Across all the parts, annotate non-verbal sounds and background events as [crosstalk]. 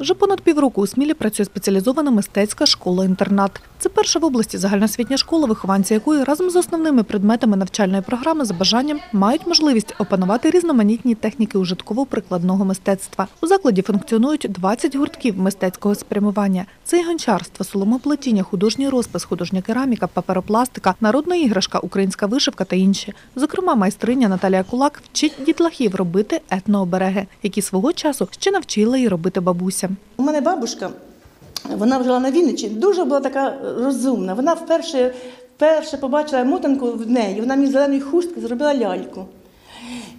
Вже понад півроку у Смілі працює спеціалізована мистецька школа-інтернат. Це перша в області загальноосвітня школа, вихованці якої разом з основними предметами навчальної програми за бажанням мають можливість опанувати різноманітні техніки ужитково-прикладного мистецтва. У закладі функціонують 20 гуртків мистецького спрямування. Це і гончарство, соломоплетіння, художній розпис, художня кераміка, паперопластика, народна іграшка, українська вишивка та інші. Зокрема, майстриня Наталія Кулак вчить дітлахів робити етнообереги, які свого часу ще навчила її робити бабуся. У мене бабушка, вона жила на Вінниччині, дуже була така розумна. Вона вперше, вперше побачила мотанку в неї, вона мені зеленої хустки зробила ляльку.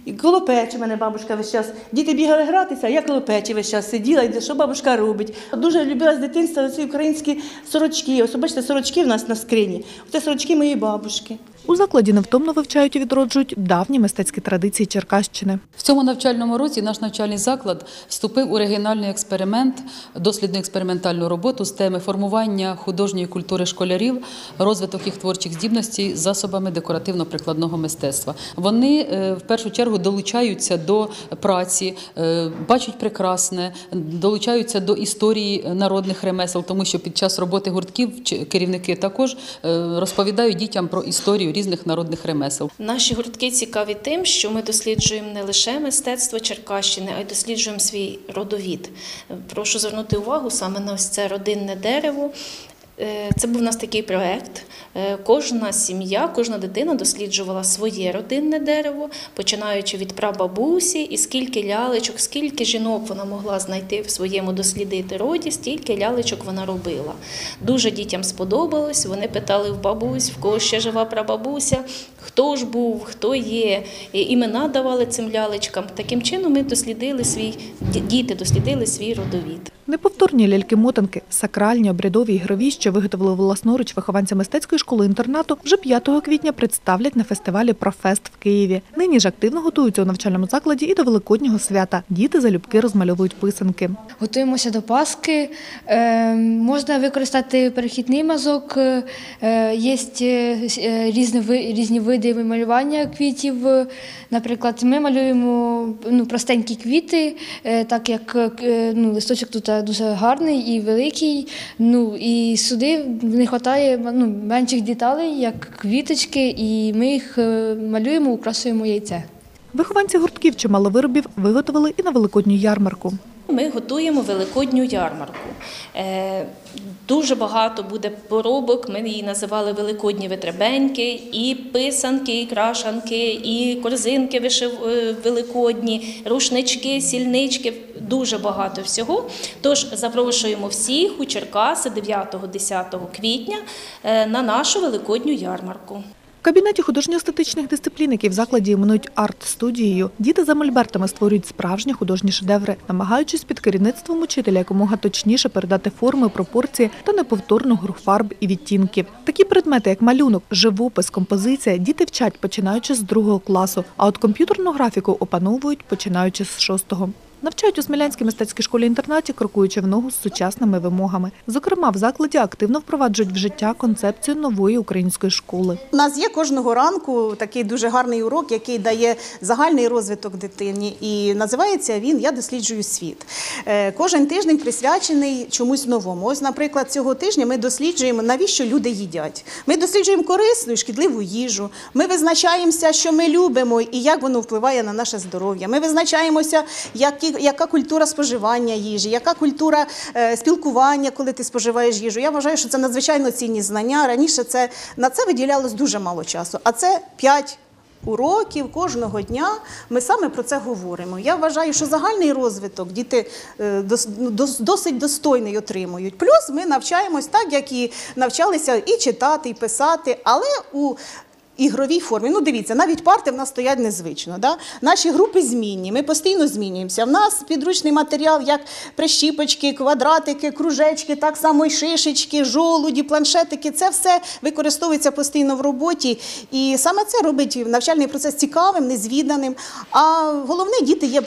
І коло печі мене бабушка весь час. Діти бігали гратися, а я коло печі весь час сиділа, і що бабушка робить. Дуже любила з дитинства ці українські сорочки. Ось сорочки в нас на скрині. Це сорочки моєї бабушки. У закладі невтомно вивчають і відроджують давні мистецькі традиції Черкащини. В цьому навчальному році наш навчальний заклад вступив у регіональний експеримент, дослідну експериментальну роботу з теми формування художньої культури школярів, розвиток їх творчих здібностей засобами декоративно-прикладного мистецтва. Вони е, в першу чергу долучаються до праці, е, бачать прекрасне, долучаються до історії народних ремесел, тому що під час роботи гуртків керівники також е, розповідають дітям про історію різних народних ремесел. Наші гуртки цікаві тим, що ми досліджуємо не лише мистецтво Черкащини, а й досліджуємо свій родовід. Прошу звернути увагу саме на ось це родинне дерево. Е, Це був у нас такий проект. Е, Кожна сім'я, кожна дитина досліджувала своє родинне дерево, починаючи від прабабусі, і скільки лялечок, скільки жінок вона могла знайти в своєму дослідити роді, стільки лялечок вона робила. Дуже дітям сподобалось. Вони питали в бабусь, в кого ще жива прабабуся, хто ж був, хто є. І імена давали цим лялечкам. Таким чином ми дослідили свій діти дослідили свій родовід. Неповторні ляльки-мотанки, сакральні, обрядові, ігрові, виготовили власноруч вихованці мистецької школи-інтернату, вже 5 квітня представлять на фестивалі «Профест» в Києві. Нині ж активно готуються у навчальному закладі і до Великоднього свята. Діти залюбки розмальовують писанки. Готуємося до Пасхи. Е, можна використати перехідний мазок. Е, є різні, різні види малювання квітів. Наприклад, ми малюємо ну, простенькі квіти, е, так як е, ну, листочок тут дуже гарний і великий. Ну, і сюди не вистачає ну, менших деталей, як квіточки, і ми їх е, малюємо, украсуємо яйце. Вихованці гуртків чимало виробів виготовили і на Великодню ярмарку. Ми готуємо великодню ярмарку. Е, Дуже багато буде поробок. Ми її називали великодні витребеньки, і писанки, і крашанки, і корзинки е, великодні, рушнички, сільнички. Дуже багато всього. Тож запрошуємо всіх у Черкаси 9-10 квітня е, на нашу великодню ярмарку. В кабінеті художньо-естетичних дисциплін, який в закладі іменують арт-студією, діти за мольбертами створюють справжні художні шедеври, намагаючись під керівництвом учителя якомога точніше передати форми, пропорції та неповторну гру фарб і відтінків. Такі предмети, як малюнок, живопис, композиція, діти вчать починаючи з другого класу, а от комп'ютерну графіку опановують починаючи з шостого. Навчають у Смілянській мистецькій школі-інтернаті, крокуючи в ногу з сучасними вимогами. Зокрема, в закладі активно впроваджують в життя концепцію нової української школи. У нас є кожного ранку такий дуже гарний урок, який дає загальний розвиток дитині. І називається він Я досліджую світ. Е, Кожен тиждень присвячений чомусь новому. Ось, наприклад, цього тижня ми досліджуємо, навіщо люди їдять. Ми досліджуємо корисну і шкідливу їжу. Ми визначаємося, що ми любимо і як воно впливає на наше здоров'я. Ми визначаємося, які, яка культура споживання їжі, яка культура е, спілкування, коли ти споживаєш їжу. Я вважаю, що це надзвичайно цінні знання. Раніше це на це виділялось дуже мало часу. А це 5 уроків кожного дня. Ми саме про це говоримо. Я вважаю, що загальний розвиток діти е, ну, дос- досить достойний отримують. Плюс ми навчаємось так, як і навчалися і читати, і писати, але у ігровій формі. Ну, дивіться, навіть парти в нас стоять незвично. Да? Наші групи змінні, ми постійно змінюємося. В нас підручний матеріал, як прищіпочки, квадратики, кружечки, так само і шишечки, жолуді, планшетики. Це все використовується постійно в роботі. І саме це робить навчальний процес цікавим, незвіданим. А головне, діти є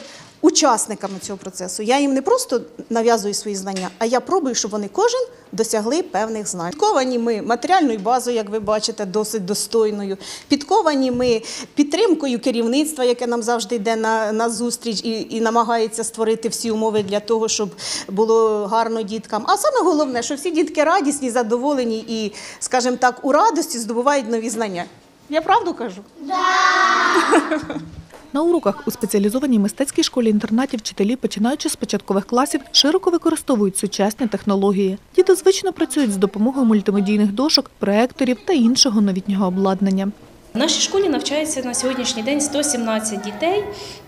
учасниками цього процесу. Я їм не просто нав'язую свої знання, а я пробую, щоб вони кожен досягли певних знань. Підковані ми матеріальною базою, як ви бачите, досить достойною. Підковані ми підтримкою керівництва, яке нам завжди йде на, на зустріч і, і намагається створити всі умови для того, щоб було гарно діткам. А саме головне, що всі дітки радісні, задоволені і, скажімо так, у радості здобувають нові знання. Я правду кажу? [laughs] На уроках у спеціалізованій мистецькій школі-інтернаті вчителі, починаючи з початкових класів, широко використовують сучасні технології. Діти звично працюють з допомогою мультимедійних дошок, проекторів та іншого новітнього обладнання. В нашій школі навчається на сьогоднішній день 117 дітей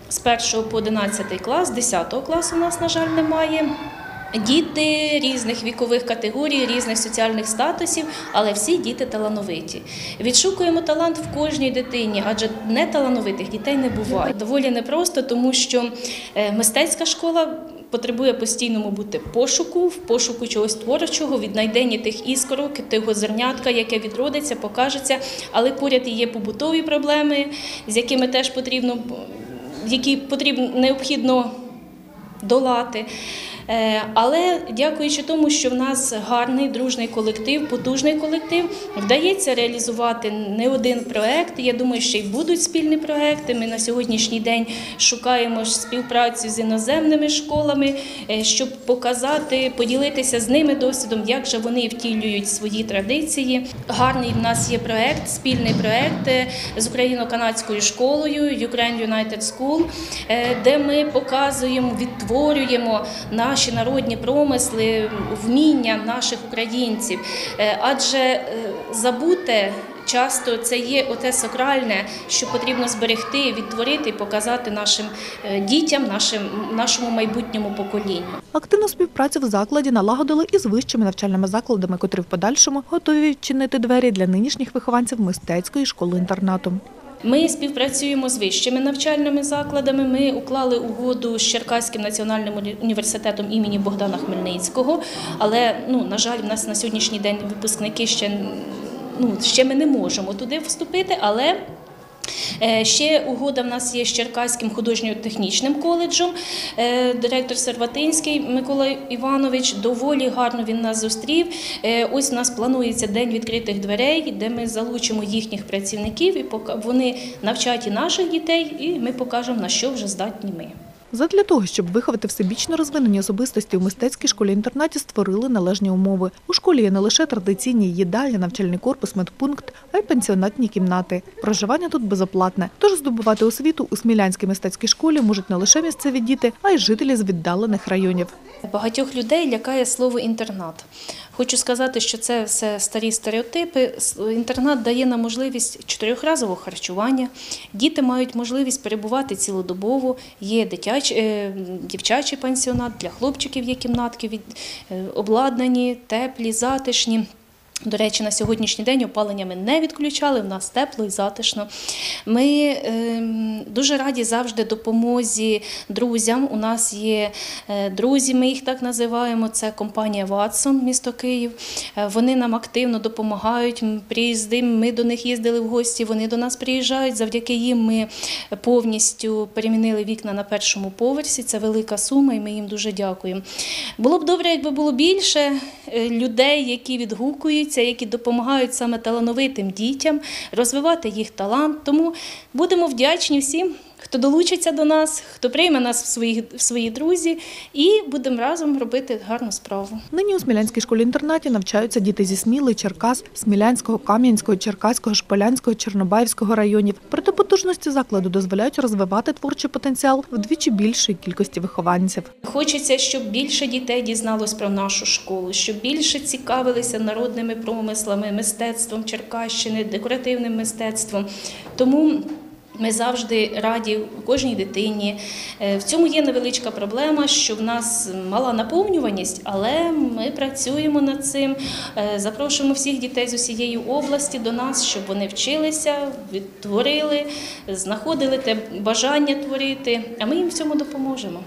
з 1 по 11 клас, 10 класу у нас, на жаль, немає. Діти різних вікових категорій, різних соціальних статусів, але всі діти талановиті. Відшукуємо талант в кожній дитині, адже неталановитих дітей не буває. Доволі непросто, тому що е, мистецька школа потребує постійному бути пошуку, в пошуку чогось творчого, віднайдення тих іскорок, того зернятка, яке відродиться, покажеться. Але поряд і є побутові проблеми, з якими теж потрібно, які потрібно необхідно долати. Е, Але дякуючи тому, що в нас гарний дружний колектив, потужний колектив, вдається реалізувати не один проект. Я думаю, що й будуть спільні проекти. Ми на сьогоднішній день шукаємо співпрацю з іноземними школами, е, щоб показати, поділитися з ними досвідом, як же вони втілюють свої традиції. Гарний в нас є проект, спільний проект е, з україно-канадською школою Ukraine United School, де ми показуємо, відтворюємо наші народні промисли, вміння наших українців. Е, Адже е, забуте часто це є оте сакральне, що потрібно зберегти, відтворити і показати нашим е, дітям, нашим, нашому майбутньому поколінню. Активну співпрацю в закладі налагодили із вищими навчальними закладами, котрі в подальшому готові відчинити двері для нинішніх вихованців мистецької школи-інтернату. Ми співпрацюємо з вищими навчальними закладами. Ми уклали угоду з Черкаським національним університетом імені Богдана Хмельницького. Але ну на жаль, в нас на сьогоднішній день випускники ще ну ще ми не можемо туди вступити, але. Е, Ще угода в нас є з Черкаським художньо-технічним коледжем. Е, Директор Серватинський Микола Іванович доволі гарно він нас зустрів. Е, Ось у нас планується день відкритих дверей, де ми залучимо їхніх працівників і вони навчать і наших дітей, і ми покажемо на що вже здатні ми. Задля того, щоб виховати всебічно розвинені особистості у мистецькій школі-інтернаті створили належні умови. У школі є не лише традиційні їдальня, навчальний корпус, медпункт, а й пансіонатні кімнати. Проживання тут безоплатне. Тож здобувати освіту у Смілянській мистецькій школі можуть не лише місцеві діти, а й жителі з віддалених районів. Багатьох людей лякає слово інтернат. Хочу сказати, що це все старі стереотипи. Інтернат дає нам можливість чотирьохразового харчування. Діти мають можливість перебувати цілодобово. Є дитяч, е, дівчачий пансіонат, для хлопчиків є кімнатки від, е, обладнані, теплі, затишні. До речі, на сьогоднішній день опалення ми не відключали, в нас тепло і затишно. Ми ем, дуже раді завжди допомозі друзям. У нас є е, друзі, ми їх так називаємо. Це компанія Ватсон, місто Київ. Е, Вони нам активно допомагають. М, Приїздимо, ми до них їздили в гості, вони до нас приїжджають. Завдяки їм ми повністю перемінили вікна на першому поверсі. Це велика сума, і ми їм дуже дякуємо. Було б добре, якби було більше е, людей, які відгукуються, які допомагають саме талановитим дітям розвивати їх талант. Тому будемо вдячні всім, хто долучиться до нас, хто прийме нас в свої, в свої друзі, і будемо разом робити гарну справу. Нині у Смілянській школі-інтернаті навчаються діти зі Сміли, Черкас, Смілянського, Кам'янського, Черкаського, Шполянського, Чорнобаївського районів. Проте потужності закладу дозволяють розвивати творчий потенціал вдвічі більшої кількості вихованців. Хочеться, щоб більше дітей дізналось про нашу школу, щоб більше цікавилися народними промислами, мистецтвом Черкащини, декоративним мистецтвом. Тому ми завжди раді кожній дитині. Е, В цьому є невеличка проблема, що в нас мала наповнюваність, але ми працюємо над цим. Е, Запрошуємо всіх дітей з усієї області до нас, щоб вони вчилися, відтворили, знаходили те бажання творити, а ми їм в цьому допоможемо.